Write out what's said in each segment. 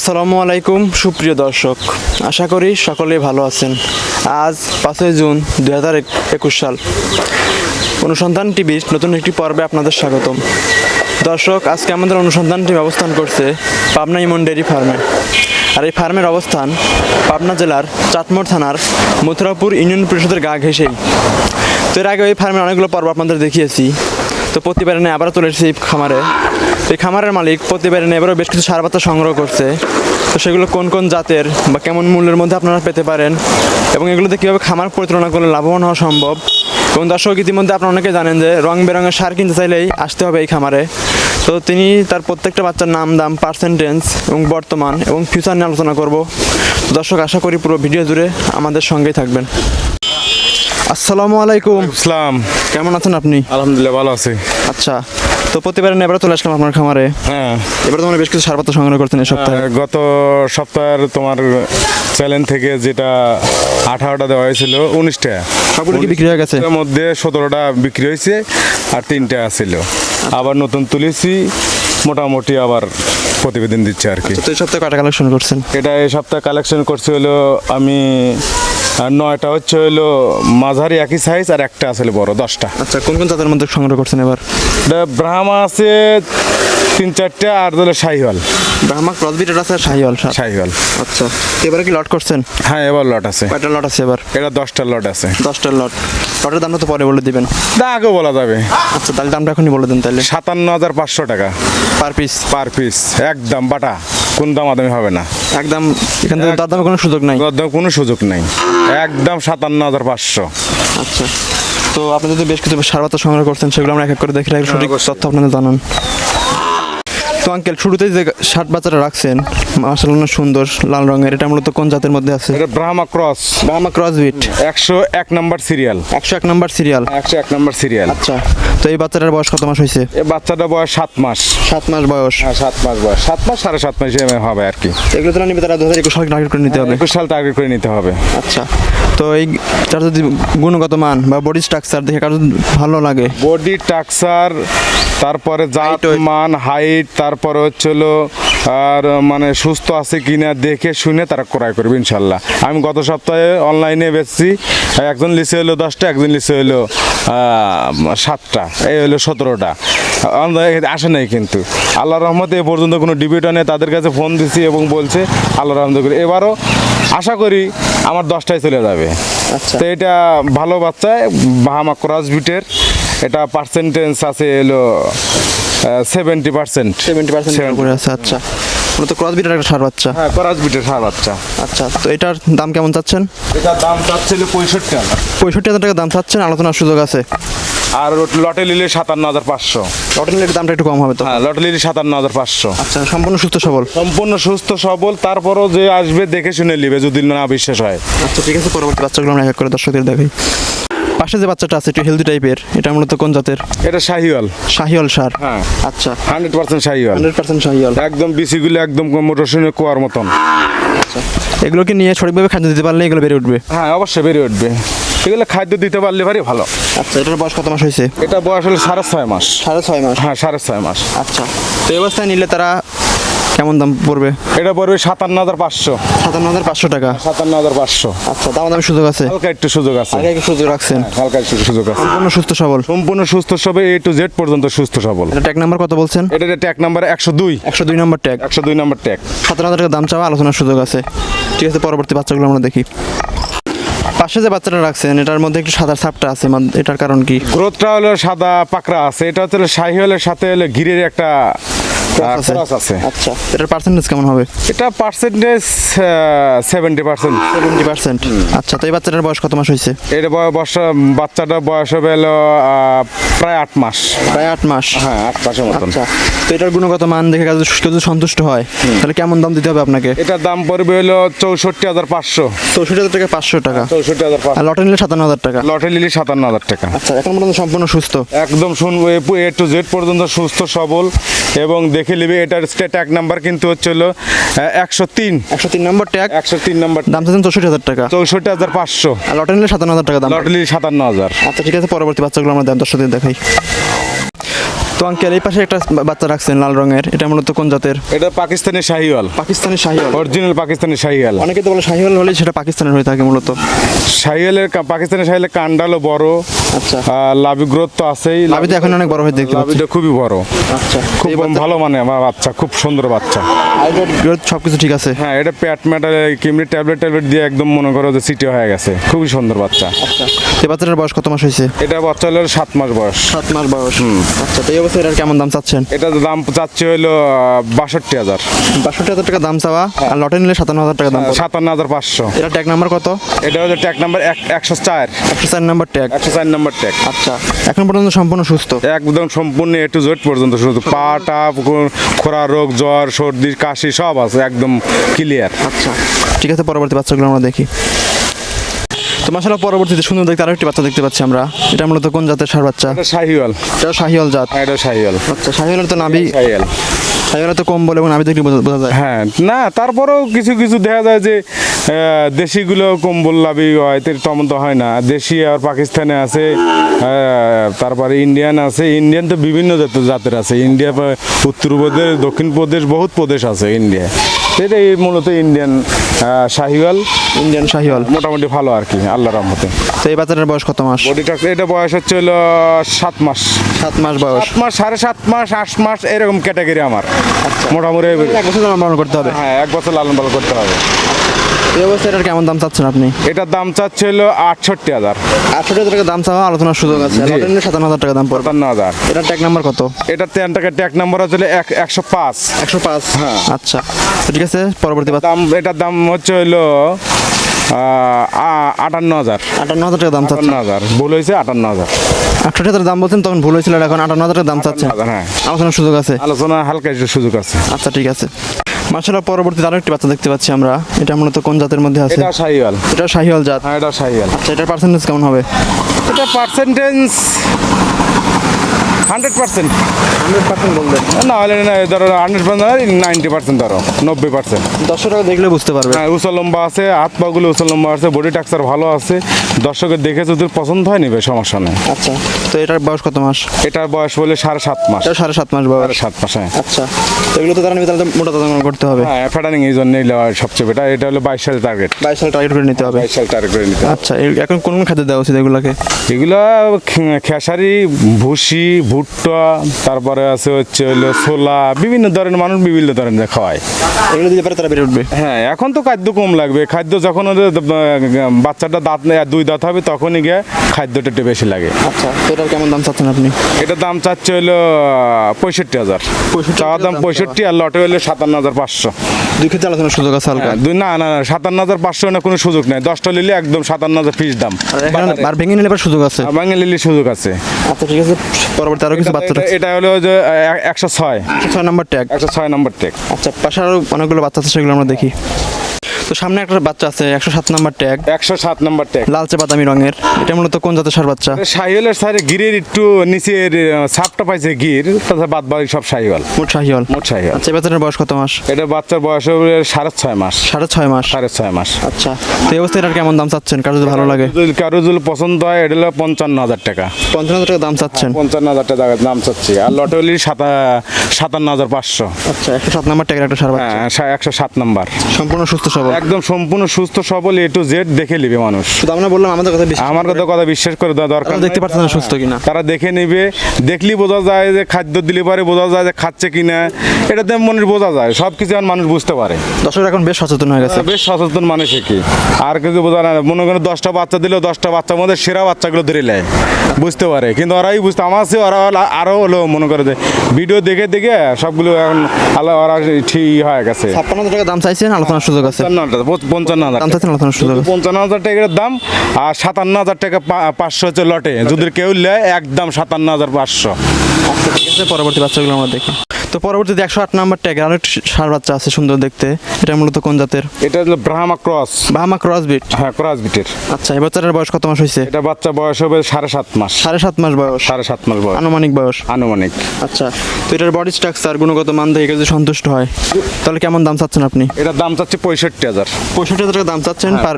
আসসালামু আলাইকুম, সুপ্রিয় দর্শক। আশা করি সকলেই ভালো আছেন। আজ পাঁচই জুন দুই হাজার একুশ সাল। অনুসন্ধান টিভির নতুন একটি পর্বে আপনাদের স্বাগতম। দর্শক, আজকে আমাদের অনুসন্ধান টিম অবস্থান করছে পাবনা ইমন ডেয়ারি ফার্মে। আর এই ফার্মের অবস্থান পাবনা জেলার চাটমোড় থানার মথুরাপুর ইউনিয়ন পরিষদের গা ঘেঁষেই। তো এর আগে ওই ফার্মের অনেকগুলো পর্ব আপনাদের দেখিয়েছি। তো প্রতিবারে নিয়ে আবারও চলে এসেছি খামারে। এই খামারের মালিক প্রতিবারে নিয়ে এবারও বেশ কিছু সার পাতা সংগ্রহ করছে। তো সেগুলো কোন কোন জাতের বা কেমন মূল্যের মধ্যে আপনারা পেতে পারেন এবং এগুলোতে কীভাবে খামার পরিচালনা করলে লাভবান হওয়া সম্ভব? এবং দর্শক, ইতিমধ্যে আপনারা অনেকে জানেন যে রং বেরঙের সার কিনতে চাইলেই আসতে হবে এই খামারে। তো তিনি তার প্রত্যেকটা বাচ্চার নাম, দাম পার্সেন্টেজ এবং বর্তমান এবং ফিউচার নিয়ে আলোচনা করব। দর্শক, আশা করি পুরো ভিডিও জুড়ে আমাদের সঙ্গেই থাকবেন। আসসালামু আলাইকুম। ইসলাম কেমন আছেন আপনি? আলহামদুলিল্লাহ ভালো আছি। আচ্ছা তো প্রতিবারে এবারে চলে আসলাম আপনার খামারে। হ্যাঁ। এবারে তোমার বেশ কিছু সারপাতা সংগ্রহ করতেন এই সপ্তাহে। গত সপ্তাহের তোমার চ্যালেঞ্জ থেকে যেটা আঠারোটা দেওয়া হয়েছিল উনিশটা। সবগুলো কি বিক্রি হয়ে গেছে? এর মধ্যে সতেরোটা বিক্রি হয়েছে আর তিনটা ছিল। আবার নতুন তুলেছি মোটামুটি আবার প্রতিবেদন দিচ্ছে আর কি। তো এই সপ্তাহে কয়টা কালেকশন করছেন? এটা এই সপ্তাহে কালেকশন করছে হলো আমি আর নয়টা হচ্ছে হলো মাঝারি একই সাইজ আর একটা আছে বড় দশটা। আচ্ছা কোন কোন জাতের মধ্যে সংগ্রহ করছেন এবার? ব্রাহ্মা আছে তিন চারটা আর হলো শাহিওয়াল। ব্রাহ্মা ক্রস বিটের আছে শাহিওয়াল শাহিওয়াল। আচ্ছা এবারে কি লট করছেন? হ্যাঁ এবার লট আছে। কয়টা লট আছে এবার? এটা দশটা লট আছে। দশটার লট লটের দামটা তো পরে বলে দিবেন। তা আগে বলা যাবে। আচ্ছা তাহলে দামটা এখনই বলে দেন তাহলে। সাতান্ন হাজার পাঁচশো টাকা। পার পিস পার পিস একদম বাটা। কোন দাম আদামি হবে না। একদম এখান থেকে তার দামে কোনো সুযোগ নাই? একদম কোনো সুযোগ নাই। একদম সাতান্ন হাজার পাঁচশো। আচ্ছা। তো আপনি যদি বেশ কিছু সারপাতা সংগ্রহ করছেন সেগুলো আমরা এক এক করে দেখে সঠিক অবশ্যই। তথ্য আপনাদের জানান। তো আঙ্কেল শুরুতেই যে শার্ট বাচ্চাটা রাখছেন মাসাল সুন্দর লাল রঙের এটা মূলত কোন জাতের মধ্যে আছে? এটা Brahma cross Brahma cross breed একশো এক নাম্বার সিরিয়াল একশো এক নম্বর সিরিয়াল একশো এক নাম্বার সিরিয়াল আচ্ছা তো এই বাচ্চাটার বয়স কত মাস হয়েছে? এই বাচ্চাটা বয়স সাত মাস। সাত মাস বয়স। হ্যাঁ সাত মাস বয়স। সাত মাস সাড়ে সাত মাস হবে আর কি। এগুলো তো নিবে তারা দু হাজার একুশ সাল টার্গেট করে নিতে হবে। একুশ সাল টার্গেট করে নিতে হবে। আচ্ছা তো এই তার যদি গুণগত মান বা বডি স্ট্রাকচার দেখে কারও ভালো লাগে। বডি স্ট্রাকচার তারপরে জাত মান হাইট তারপরে হচ্ছিল আর মানে সুস্থ আছে কিনা দেখে শুনে তারা ক্রয় করবে ইনশাল্লাহ। আমি গত সপ্তাহে অনলাইনে বেচছি একজন লিসে হলো দশটা একজন লিসে হলো সাতটা এই হলো সতেরোটা। আসে নাই কিন্তু। আল্লাহ রহমতে এ পর্যন্ত কোনো ডিবিটা নেই তাদের কাছে ফোন দিছি এবং বলছে আল্লাহ রহমত করে। এবারও আশা করি আমার দশটায় চলে যাবে। আচ্ছা। তো এটা ভালো বাচ্চায় বাহামা ক্রস বিটের এটা পার্সেন্টেজ আছে এলো সেভেন্টি পার্সেন্ট সেভেন্টি পার্সেন্ট করে আছে আচ্ছা। মূলত ক্রস বিটের একটা সার বাচ্চা। হ্যাঁ ক্রস বিটের সার বাচ্চা। আচ্ছা তো এটার দাম কেমন চাচ্ছেন? এটার দাম চাচ্ছিল পঁয়ষট্টি হাজার। পঁয়ষট্টি হাজার টাকা দাম চাচ্ছেন আলোচনার সুযোগ আছে। আর লটে নিলে সাতান্ন হাজার পাঁচশো। লটে লটের দামটা একটু কম হবে তো? হ্যাঁ লটে নিলে সাতান্ন হাজার পাঁচশো। আচ্ছা সম্পূর্ণ সুস্থ সবল? সম্পূর্ণ সুস্থ সবল তারপরও যে আসবে দেখে শুনে নিবে যদি না বিশ্বাস হয়। আচ্ছা ঠিক আছে পরবর্তী বাচ্চাগুলো আমরা এক করে দর্শকদের দেখাই। পাশে যে বাচ্চাটা আছে একটু হেলদি টাইপের এটা মূলত কোন জাতের? এটা শাহিওয়াল। শাহিওয়াল সার। হ্যাঁ। আচ্ছা। Hundred percent Sahiwal. Hundred percent Sahiwal. একদম বিসিগুলো একদম মোটরসিনে কুয়ার মতন। এগুলোকে নিয়ে সঠিকভাবে খাদ্য দিতে পারলে এগুলো বেড়ে উঠবে? হ্যাঁ অবশ্যই বেড়ে উঠবে। এগুলো খাদ্য দিতে পারলে ভারী ভালো। আচ্ছা এটার বয়স কত মাস হয়েছে? এটা বয়স হলো সাড়ে ছয় মাস। সাড়ে ছয় মাস। হ্যাঁ সাড়ে ছয় মাস। আচ্ছা। তো এই অবস্থায় নিলে তারা কেমন দাম পড়বে? এটা পড়বে সাতান্ন হাজার পাঁচশো। সাতান্ন হাজার পাঁচশো টাকা। সাতান্ন হাজার পাঁচশো। আচ্ছা দাম দামি সুযোগ আছে? হালকা একটু সুযোগ আছে। একটু সুযোগ রাখছেন। হালকা একটু সুযোগ আছে। সম্পূর্ণ সুস্থ সবল? সম্পূর্ণ সুস্থ সবে এ টু জেড পর্যন্ত সুস্থ সবল। এটা ট্যাগ নাম্বার কত বলছেন? এটা ট্যাগ নাম্বার একশো দুই। একশো দুই নম্বর ট্যাগ। একশো দুই নাম্বার ট্যাগ। সতেরো হাজার টাকা দাম চাওয়া আলোচনার সুযোগ আছে। ঠিক আছে পরবর্তী বাচ্চাগুলো আমরা দেখি। পাশে যে বাচ্চাটা রাখছেন এটার মধ্যে একটু সাদা সাপটা আছে এটার কারণ কি? গ্রোথটা হলো সাদা পাকড়া আছে এটা হচ্ছে শাহিওয়ালের সাথে হলো গিরের একটা Cross আছে। আচ্ছা। এটার পার্সেন্টেজ কেমন হবে? এটা percentage seventy percent seventy percent আচ্ছা তো এই বাচ্চাটার বয়স কত মাস হয়েছে? এটা বয়- বাচ্চাটার বয়স হবে হলো প্রায় আট মাস। প্রায় আট মাস। হ্যাঁ আট মাসের মতন। আচ্ছা। তো এটার গুণগত মান দেখে কাজ কেউ সন্তুষ্ট হয় তাহলে কেমন দাম দিতে হবে আপনাকে? এটার দাম পড়বে হলো চৌষট্টি হাজার পাঁচশো। চৌষট্টি হাজার টাকা পাঁচশো টাকা। চৌষট্টি হাজার লটে নিলে সাতান্ন হাজার টাকা। লটে নিলে সাতান্ন হাজার টাকা। আচ্ছা এখন পর্যন্ত সম্পূর্ণ সুস্থ। একদম শুনব এ টু জেড পর্যন্ত সুস্থ সবল এবং দেখে নিবে এটার এক নাম্বার কিন্তু হচ্ছে হলো একশো তিন। একশো তিন নম্বর ট্যাগ একশো তিন নম্বর দাম চাচ্ছেন চৌষট্টি হাজার টাকা। চৌষট্টি হাজার পাঁচশো। লটারি লটে সাতান্ন হাজার টাকা দাম। লটারি সাতান্ন হাজার। আচ্ছা ঠিক আছে পরবর্তী বাচ্চাগুলো আমরা দাম দশ দেখাই। তো আঙ্কেল এই পাশে একটা বাচ্চা রাখছেন লাল রঙের এটা মূলত কোন জাতের? এটা পাকিস্তানি শাহিওয়াল। পাকিস্তানি শাহিওয়াল। অরিজিনাল পাকিস্তানি শাহিওয়াল। অনেকে তো বলে শাহিওয়াল হলে সেটা পাকিস্তানের হয়ে থাকে মূলত। শাহিওয়ালের পাকিস্তানি শাহিওয়ালের কান্ডালো বড়। আচ্ছা। লাভি গ্রোথ তো আছেই। লাভিতে এখন অনেক বড় হয়ে দেখতে পাচ্ছি। লাভিটা খুবই বড়। আচ্ছা। খুব ভালো মানে আমার বাচ্চা খুব সুন্দর বাচ্চা। সব কিছু ঠিক আছে? হ্যাঁ এটা প্যাট ম্যাটার কিমনি ট্যাবলেট ট্যাবলেট দিয়ে একদম মনে করো যে সিটি হয়ে গেছে। খুবই সুন্দর বাচ্চা। আচ্ছা। এই বাচ্চাটার বয়স কত মাস হয়েছে? এটা বাচ্চা হলো সাত মাস বয়স। সাত মাস বয়স। আচ্ছা তো অবস্থায় এটার কেমন দাম চাচ্ছেন? এটা দাম চাচ্ছে হলো বাষট্টি হাজার। বাষট্টি হাজার টাকা দাম চাওয়া আর লটে নিলে সাতান্ন হাজার টাকা দাম সাতান্ন হাজার পাঁচশো। এটা ট্যাগ নাম্বার কত? এটা হলো ট্যাগ নাম্বার একশো চার। একশো চার নাম্বার ট্যাগ। একশো চার নাম্বার ট্যাগ। আচ্ছা এখন পর্যন্ত সম্পূর্ণ সুস্থ? একদম সম্পূর্ণ এ টু জেড পর্যন্ত শুধু পা টাপ খোরা রোগ জ্বর সর্দি কাশি সব আছে একদম ক্লিয়ার আচ্ছা ঠিক আছে পরবর্তী বাচ্চাগুলো আমরা দেখি। তো মাসাল্লাহ পরবর্তীতে সুন্দর দেখতে আরও একটি বাচ্চা দেখতে পাচ্ছি আমরা। এটা মূলত কোন জাতের সার বাচ্চা? শাহিওয়াল। এটা শাহিওয়াল জাত। হ্যাঁ, এটা শাহিওয়াল। আচ্ছা শাহিওয়ালের তো নাভি শাহিওয়াল। শাহিওয়ালের তো কম বলে এবং নাভি দেখলে বোঝা যায়? হ্যাঁ না তারপরেও কিছু কিছু দেখা যায় যে দেশিগুলো কম্বল লাভি হয় তেমন তো হয় না। দেশি আর পাকিস্তানে আছে তারপরে ইন্ডিয়ান আছে। ইন্ডিয়ান তো বিভিন্ন জাতের আছে। ইন্ডিয়া বা উত্তরপ্রদেশ দক্ষিণ প্রদেশ বহুত প্রদেশ আছে ইন্ডিয়া এটাই মূলত ইন্ডিয়ান শাহিওয়াল। ইন্ডিয়ান শাহিওয়াল। মোটামুটি ভালো আর কি আল্লাহ রহমতে। তো এই বাচ্চাটার বয়স কত মাস? বডিটা এটা বয়স হচ্ছে হলো সাত মাস। সাত মাস বয়স। সাত মাস সাড়ে সাত মাস আট মাস এরকম ক্যাটাগরি আমার। মোটামুটি এক বছর লালন পালন করতে হবে? হ্যাঁ এক বছর লালন পালন করতে হবে। এই অবস্থায় এটার কেমন দাম চাচ্ছেন আপনি? এটার দাম চাচ্ছে হলো আটষট্টি হাজার। আটশো হাজার টাকা দাম চাওয়া আলোচনার সুযোগ আছে। সাতান্ন হাজার টাকা দাম পড়বে। সাতান্ন হাজার। এটার ট্যাগ নাম্বার কত? এটা তেন টাকা ট্যাগ নাম্বার হচ্ছে এক একশো পাঁচ। একশো পাঁচ? হ্যাঁ। আচ্ছা। ঠিক আছে পরবর্তী দাম এটার দাম হচ্ছে হলো আটান্ন হাজার। আটান্ন হাজার টাকা দাম চাচ্ছেন হাজার। ভুল হয়েছে আটান্ন হাজার। আটশো হাজার দাম বলছেন তখন ভুল হয়েছিল এখন আটান্ন হাজার দাম চাচ্ছেন হ্যাঁ। আলোচনার সুযোগ আছে। আলোচনা হালকা একটু সুযোগ আছে। আচ্ছা ঠিক আছে। মার্শাল্লাহ পরবর্তীতে আরও একটি বাচ্চা দেখতে পাচ্ছি আমরা। এটা মূলত কোন জাতের মধ্যে আছে? এটা শাহিওয়াল। এটা শাহিওয়াল জাত। হ্যাঁ এটা শাহিওয়াল। আচ্ছা এটার পার্সেন্টেজ কেমন হবে? এটা percentage hundred percent. Hundred percent বলবেন না হলে না ধরো হান্ড্রেড পার্সেন্ট নাইনটি পার্সেন্ট ধরো নব্বই পার্সেন্ট। দশশো টাকা দেখলে বুঝতে পারবে। হ্যাঁ উঁচা লম্বা আছে হাত পাগুলো উঁচা লম্বা আছে বডি টাক্সার ভালো আছে। দর্শকের দেখে যদি পছন্দ হয় নিবে সমস্যা নেই। আচ্ছা তো এটার বয়স কত মাস? এটার বয়স বলে সাড়ে সাত মাস। সাড়ে সাত মাস বয়স। সাত মাস হ্যাঁ। আচ্ছা তো এগুলো তো তারা নিবে তাহলে মোটা দাম করতে হবে। হ্যাঁ ফ্যাটানিং এই জন্য সবচেয়ে বেটার এটা হলো বাইশ সাল টার্গেট বাইশ সাল টার্গেট করে নিতে হবে। বাইশ সাল টার্গেট করে নিতে। আচ্ছা এখন কোন কোন খাদ্য দেওয়া উচিত এগুলোকে? এগুলো খেসারি ভুসি ভুট্টা তারপরে আছে হচ্ছে হলো ছোলা বিভিন্ন ধরনের মানুষ বিভিন্ন ধরনের খাওয়ায়। এগুলো দিতে পারে তারা বেড়ে উঠবে। হ্যাঁ এখন তো খাদ্য কম লাগবে। খাদ্য যখন ওদের বাচ্চাটা দাঁত দুই দাঁত হবে তখনই গিয়ে খাদ্যটা একটু বেশি লাগে। আচ্ছা তো এটার কেমন দাম চাচ্ছেন আপনি? এটার দাম চাচ্ছে হলো পঁয়ষট্টি হাজার। চাওয়ার দাম পঁয়ষট্টি আর লটে হলো সাতান্ন হাজার পাঁচশো। দুই ক্ষেত্রে আলোচনার সুযোগ আছে হালকা। দুই না না না, সাতান্ন হাজার পাঁচশো না কোনো সুযোগ নেই। দশটা নিলে একদম সাতান্ন হাজার ফিস দাম। আর ভেঙে নিলে সুযোগ আছে। বাঙালি নিলে সুযোগ আছে। আচ্ছা ঠিক আছে পরবর্তী আরও কিছু বাচ্চা এটা- হলো যে একশো ছয়। ছয় নম্বর ট্যাগ। একশো ছয় নম্বর টেক আচ্ছা পাশে আরও অনেকগুলো বাচ্চা আছে সেগুলো আমরা দেখি। তো সামনে একটা বাচ্চা আছে একশো সাত নম্বর ট্যাগ। একশো সাত নম্বর টেক লালচে বাদামি রঙের। এটা মূলত কোন জাতের সার বাচ্চা? সাহিওয়ালের সাইডে গিরের একটু নিচের সাপটা পাইছে গির তাছাড়া বাদ বাকি সব সাহিওয়াল মোট শাহিওয়াল মোট সাহিওয়াল আচ্ছা বাচ্চাটার বয়স কত মাস? এটা বাচ্চার বয়স হবে সাড়ে ছয় মাস। সাড়ে ছয় মাস? সাড়ে ছয় মাস। আচ্ছা তো এই অবস্থায় এটার কেমন দাম চাচ্ছেন? কারও যদি ভালো লাগে। যদি কারও যদি পছন্দ হয় এটা হলো পঞ্চান্ন হাজার টাকা। পঞ্চান্ন হাজার টাকা দাম চাচ্ছেন? পঞ্চান্ন হাজার টাকা দাম চাচ্ছি। আর লটে হলি সাতা সাতান্ন হাজার পাঁচশো। আচ্ছা একশো সাত নম্বর ট্যাগের একটা সার বাচ্চা। হ্যাঁ একশো সাত নাম্বার। সম্পূর্ণ সুস্থ সবল। একদম সম্পূর্ণ সুস্থ সবল এ টু জেড দেখে নিবে মানুষ। শুধু আমরা বললাম আমাদের কথা আমার কথা কথা বিশ্বাস করে দেওয়া দরকার দেখতে। পারছে না সুস্থ কিনা। তারা দেখে নিবে দেখলেই বোঝা যায় যে খাদ্য দিলে পরে বোঝা যায় যে খাচ্ছে কিনা। এটাতে মনের বোঝা যায় সব কিছু আর মানুষ বুঝতে পারে। দর্শক এখন বেশ সচেতন হয়ে গেছে। বেশ সচেতন মানুষ কি। আর কিছু বোঝা না। মনে করেন দশটা বাচ্চা দিলেও দশটা বাচ্চার মধ্যে সেরা বাচ্চাগুলো ধরে নেয়। বুঝতে পারে। কিন্তু ওরাই বুঝতে আমার সে ওরা হলো আরও হলো মনে করে যে ভিডিও দেখে দেখে সবগুলো এখন আল্লাহ ওরা ঠিক হয়ে গেছে। ছাপ্পান্ন টাকা দাম চাইছেন আলোচনার সুযোগ আছে। পঞ্চান্ন হাজার পঞ্চান্ন হাজার পঞ্চান্ন হাজার টাকার দাম আর সাতান্ন হাজার টাকা পাঁচশো হচ্ছে লটে। যদি কেউ নেয় একদম সাতান্ন হাজার পাঁচশো। ঠিক আছে পরবর্তী বাচ্চাগুলো আমরা দেখি। তো পরবর্তীতে একশো আট নাম্বার ট্যাগের আরও সার বাচ্চা আছে সুন্দর দেখতে। এটা মূলত কোন জাতের? এটা হলো Brahma cross Brahma cross breed হ্যাঁ ক্রস বিটের আচ্ছা এই বাচ্চাটার বয়স কত মাস হয়েছে? এটা বাচ্চা বয়স হবে সাড়ে সাত মাস। সাড়ে সাত মাস বয়স। সাড়ে সাত মাস বয়স। আনুমানিক বয়স। আনুমানিক। আচ্ছা তো এটার বডি স্ট্রাকচার গুণগত মান দেখে যদি সন্তুষ্ট হয় তাহলে কেমন দাম চাচ্ছেন আপনি? এটার দাম চাচ্ছে পঁয়ষট্টি হাজার। পঁয়ষট্টি হাজার টাকা দাম চাচ্ছেন হ্যাঁ, পার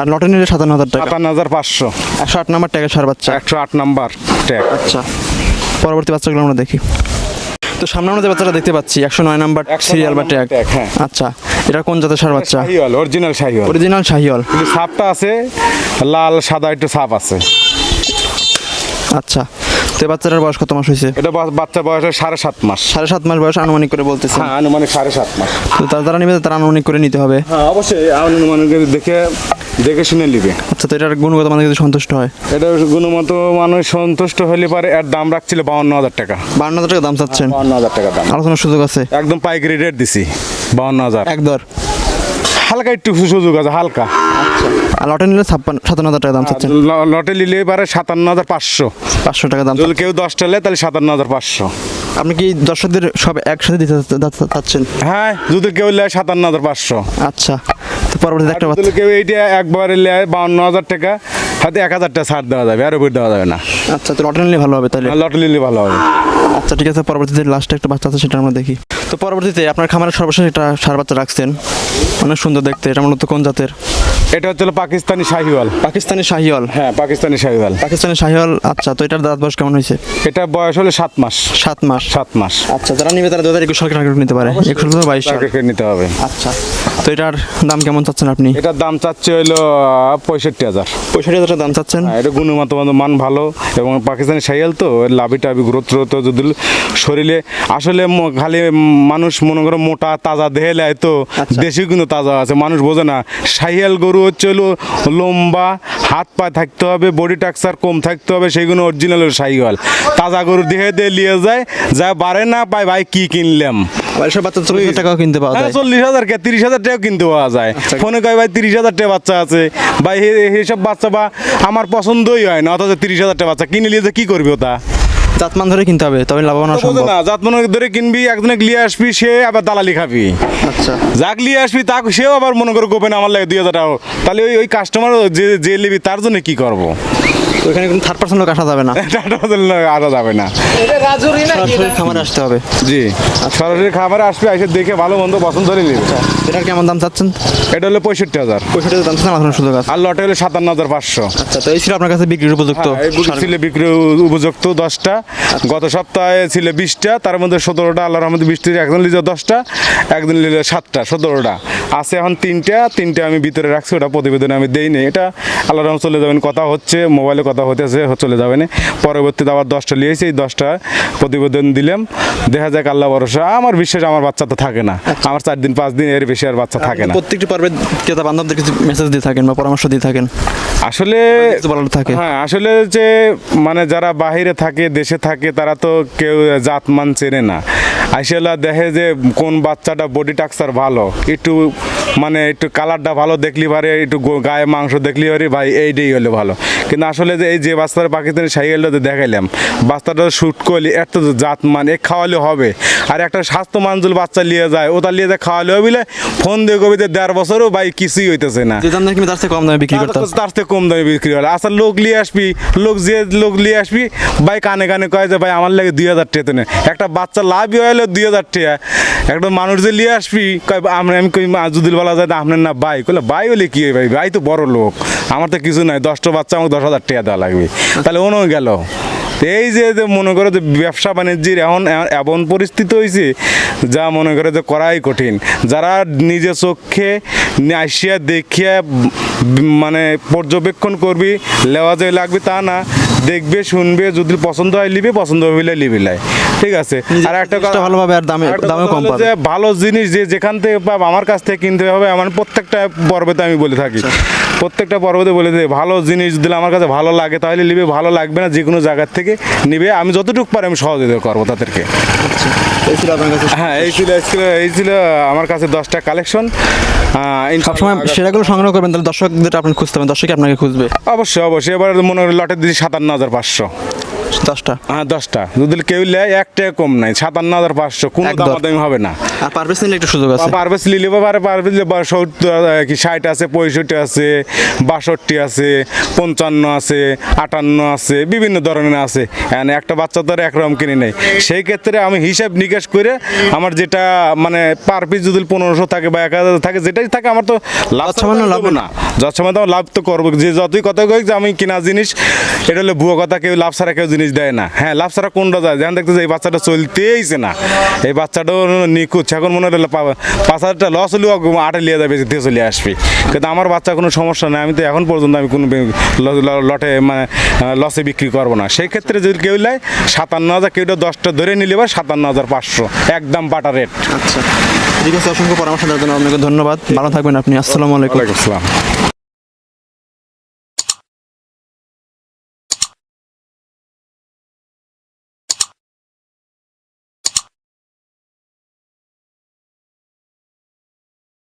আর লটে নিলে সাতান্ন হাজার টাকা। সাতান্ন হাজার পাঁচশো। একশো আট নাম্বার ট্যাগের সার বাচ্চা। একশো আট নাম্বার ট্যাগ আচ্ছা। পরবর্তী বাচ্চাগুলো আমরা দেখি। তো সামনে আমরা যে বাচ্চাটা দেখতে পাচ্ছি একশো নয় নাম্বার সিরিয়াল বা ট্যাগ হ্যাঁ। আচ্ছা এটা কোন জাতের সার বাচ্চা? শাহিওয়াল অরিজিনাল শাহিওয়াল। অরিজিনাল শাহিওল কিন্তু সাপটা আছে লাল সাদা একটু সাপ আছে। আচ্ছা তো বাচ্চাটার বয়স কত মাস হয়েছে? এটা বাচ্চা বয়স সাড়ে সাত মাস। সাড়ে সাত মাস বয়স আনুমানিক করে বলতেছে। হ্যাঁ আনুমানিক সাড়ে সাত মাস। তো তারা যারা নিবে তারা আনুমানিক করে নিতে হবে। হ্যাঁ অবশ্যই আনুমানিক দেখে দেখে শুনে নিবে। আচ্ছা তো এটার গুণগত মানে যদি সন্তুষ্ট হয়? এটা গুণমত মানুষ সন্তুষ্ট হলে পারে এর দাম রাখছিল বাউন্ন হাজার টাকা। বান্ন হাজার টাকা দাম চাচ্ছেন? বাউন্ন হাজার টাকা দাম। আলোচনার সুযোগ আছে? একদম পাইকারি রেট দিছি বাউন্ন হাজার। এক দর। হালকা একটু সুযোগ আছে হালকা। আর লটে নিলে ছাপ্পান্ন সাতান্ন হাজার টাকা দাম চাচ্ছেন? লটে নিলে পারে সাতান্ন হাজার পাঁচশো। পাঁচশো টাকা দাম যদি কেউ দশটা নেয় তাহলে সাতান্ন হাজার পাঁচশো। আপনি কি দর্শকদের সব একসাথে দিতে চাচ্ছেন? হ্যাঁ যদি কেউ নেয় সাতান্ন হাজার পাঁচশো। আচ্ছা। তো পরবর্তীতে একটা বাচ্চা কেউ এইটা একবার নেয় বাউন্ন হাজার টাকা হয়তো এক হাজার টাকা ছাড় দেওয়া যাবে আর উপর দেওয়া যাবে না। আচ্ছা তো লটারি নিলে ভালো হবে তাহলে? লটারি নিলে ভালো হবে। আচ্ছা ঠিক আছে পরবর্তীতে লাস্টে একটা বাচ্চা আছে সেটা আমরা দেখি। তো পরবর্তীতে আপনার খামারের সর্বশেষ একটা সার বাচ্চা রাখছেন। অনেক সুন্দর দেখতে এটা মূলত কোন জাতের? এটা হচ্ছে পাকিস্তানি শাহিওয়াল। পাকিস্তানি শাহিওয়াল? হ্যাঁ পাকিস্তানি শাহিওয়াল। পাকিস্তানি শাহিওয়াল আচ্ছা তো এটার দাঁত বয়স কেমন হয়েছে? এটা বয়স হলো সাত মাস। সাত মাস? সাত মাস। আচ্ছা যারা নিবে তারা দু হাজার একুশ সাল টার্গেট নিতে পারে। একুশ সাল বাইশ সাল। টাকা নিতে হবে। আচ্ছা তো এটার দাম কেমন চাচ্ছেন আপনি? এটার দাম চাচ্ছে হইল পঁয়ষট্টি হাজার। পঁয়ষট্টি হাজার দাম চাচ্ছেন? হ্যাঁ, এটা গুণগত মান ভালো এবং পাকিস্তানি শাহিয়াল তো লাভি টাভি গ্রোথ শরীরে আসলে খালি মানুষ মনে করো মোটা তাজা দেহে নেয় তো আচ্ছা। দেশি কিন্তু তাজা আছে মানুষ বোঝে না। শাহিয়াল গরু হচ্ছে হলো লম্বা হাত পা থাকতে হবে বডি টাক্সার কম থাকতে হবে সেইগুলো অরিজিনাল শাহিওয়াল তাজা গরু দেহে দিয়ে নিয়ে যায় যা বাড়ে না পায় ভাই কি কিনলাম? বাচ্চা চল্লিশ টাকাও কিনতে পাওয়া হ্যাঁ যায়। চল্লিশ হাজার কে তিরিশ হাজার টাকাও কিনতে পাওয়া যায়। আচ্ছা। ফোনে কয় ভাই তিরিশ হাজার টাকা বাচ্চা আছে। ভাই বাচ্চা বা আমার পছন্দই হয় না অথচ তিরিশ হাজার টাকা বাচ্চা কিনে নিয়ে যে কি করবি ওটা? জাতমান ধরে কিনতে হবে তবে লাভবান হওয়া সম্ভব। না জাত মনে ধরে কিনবি একজনে লিয়ে আসবি সে আবার দালালি খাবি। আচ্ছা। যাক লিয়ে আসবি তা সেও আবার মনে করে গোপেন আমার লাগে দুই হাজার টাকা। তাহলে ওই ওই কাস্টমার যে যে নিবি তার জন্য কি করব? তো এখানে কোনো থার্ড পার্সন লোক আসা যাবে না। টাটা আসা যাবে না। সরাসরি খামারে আসতে হবে। জি সরাসরি খাবারে আসবে এসে দেখে ভালো মন্দ পছন্দ করে নিবে। এটার কেমন দাম চাচ্ছেন? এটা হলো পঁয়ষট্টি হাজার। পঁয়ষট্টি হাজার দাম চাচ্ছেন সুযোগ আছে। আর লটে হলো সাতান্ন হাজার পাঁচশো। আচ্ছা তো এই ছিল আপনার কাছে বিক্রির উপযুক্ত হ্যাঁ, ছিল বিক্রি উপযুক্ত দশটা। গত সপ্তাহে ছিল বিশটা তার মধ্যে সতেরোটা আল্লাহর রহমতে বৃষ্টি একজন লিজ দশটা একজন লিল সাতটা সতেরোটা। আছে এখন তিনটা তিনটা আমি ভিতরে রাখছি ওটা প্রতিবেদনে আমি দেইনি এটা আল্লাহর চলে যাবেন কথা হচ্ছে মোবাইলে কথা হতেছে চলে যাবে না। পরবর্তীতে আবার দশটা লিয়েছি এই দশটা প্রতিবেদন দিলাম। দেখা যাক আল্লাহ ভরসা। আমার বিশ্বাস আমার বাচ্চা তো থাকে না। আমার চার দিন পাঁচ দিন এর বেশি আর বাচ্চা থাকে না। প্রত্যেকটি পর্বে ক্রেতা বান্ধবদের কিছু মেসেজ দিয়ে থাকেন বা পরামর্শ দিয়ে থাকেন? আসলে থাকে? হ্যাঁ আসলে যে মানে যারা বাহিরে থাকে দেশে থাকে তারা তো কেউ জাতমান চেনে না। আসলে দেখে যে কোন বাচ্চাটা বডি টাক্সার ভালো। একটু মানে একটু কালারটা ভালো দেখলি পারে একটু গায়ে মাংস দেখলি পারে ভাই এইটাই হলো ভালো। কিন্তু আসলে যে এই যে বাচ্চাটা পাকিস্তানি সাইকেলটা দেখাইলাম বাচ্চাটা শুট করলে এত জাতমান এ খাওয়ালে হবে। আর একটা স্বাস্থ্য মানজুল বাচ্চা নিয়ে যায় ওটা নিয়ে যায় খাওয়ালে হবে বলে ফোন দিয়ে কবিতে দেড় বছরও ভাই কিছুই হইতেছে না। যে তার থেকে কম দামে বিক্রি করতে তার থেকে কম দামে বিক্রি হয় আচ্ছা লোক নিয়ে আসবি লোক যে লোক নিয়ে আসবি ভাই কানে কানে কয় যে ভাই আমার লাগে দুই হাজার টাকা নেই একটা বাচ্চা লাভই হলো দুই হাজার টাকা। একটা মানুষ যে নিয়ে আসবি কয় আমরা আমি কই যদি বলা যায় তা আপনার না ভাই, কইলে, ভাই হলে কি ভাই ভাই তো বড় লোক। আমার তো কিছু নাই, দশটা বাচ্চা, আমাকে দশ হাজার টাকা দেওয়া লাগবে। তাহলে অন্য গেল। এই যে মনে করো যে ব্যবসা বাণিজ্যের এখন এমন পরিস্থিতি হয়েছে যা মনে করে যে করাই কঠিন। যারা নিজে চোখে আসিয়া দেখিয়া মানে পর্যবেক্ষণ করবি, লেওয়া যে লাগবে তা না। দেখবে, শুনবে, যদি পছন্দ হয় লিবে, পছন্দ হইলে লিবি লাই। ঠিক আছে। আর একটা কথা ভালোভাবে আর দামে দামেও কম পাবে। ভালো জিনিস যে যেখান থেকে পাব আমার কাছ থেকে কিনতে হবে আমার প্রত্যেকটা পর্বতে আমি বলে থাকি। আচ্ছা। প্রত্যেকটা পর্বতে বলে দিই ভালো জিনিস দিলে আমার কাছে ভালো লাগে তাহলে নিবে ভালো লাগবে না যে কোনো জায়গার থেকে নিবে। আমি যতটুকু পারি আমি সহযোগিতা করব তাদেরকে। কাছে হ্যাঁ এই ছিল এই ছিল আমার কাছে দশটা কালেকশন সবসময় সেটাগুলো সংগ্রহ করবেন তাহলে দর্শকদের আপনি খুঁজতে হবে দর্শক আপনাকে খুঁজবে। অবশ্যই অবশ্যই। এবার মনে হয় লটে দিচ্ছি সাতান্ন হাজার পাঁচশো। দশটা। হ্যাঁ দশটা। যদি কেউ নেয় একটা কম নাই। সাতান্ন হাজার পাঁচশো কোনো। দামাদামি হবে না। আর পার নিলে একটু সুযোগ আছে। পারভেজ লিলে পারে পারভেজ সত্তর কি ষাট আছে পঁয়ষট্টি আছে বাষট্টি আছে পঞ্চান্ন আছে আটান্ন আছে বিভিন্ন ধরনের আছে। এখানে একটা বাচ্চা তো একরকম কিনে নেই। সেই ক্ষেত্রে আমি হিসাব নিকাশ করে আমার যেটা মানে পার পিস যদি পনেরোশো থাকে বা এক হাজার থাকে যেটাই থাকে আমার তো লাভ লাভ সামান্য লাভ না। যত সময় তো লাভ তো করব। যে যতই কথা কই যে আমি কিনা জিনিস এটা হলো ভুয়ো কথা কেউ লাভ ছাড়া কেউ জিনিস দেয় না। হ্যাঁ লাভ ছাড়া কোনটা যায়? যেমন দেখতেছে এই বাচ্চাটা চলতেইছে না। এই বাচ্চাটাও নিখুঁজ এখন মনে হলো পাঁচ হাজারটা লস হলেও আটে লিয়ে যাবে দিয়ে চলে আসবে। কিন্তু আমার বাচ্চা কোনো সমস্যা নেই। আমি তো এখন পর্যন্ত আমি কোনো লটে মানে লসে বিক্রি করব না। সেই ক্ষেত্রে যদি কেউ নেয় সাতান্ন হাজার কেউটা দশটা ধরে নিলে বা সাতান্ন হাজার পাঁচশো। একদম বাটা রেট আচ্ছা। ঠিক আছে অসংখ্য পরামর্শ দেওয়ার জন্য আপনাকে ধন্যবাদ। ভালো থাকবেন আপনি। আসসালামু আলাইকুম। আসসালাম।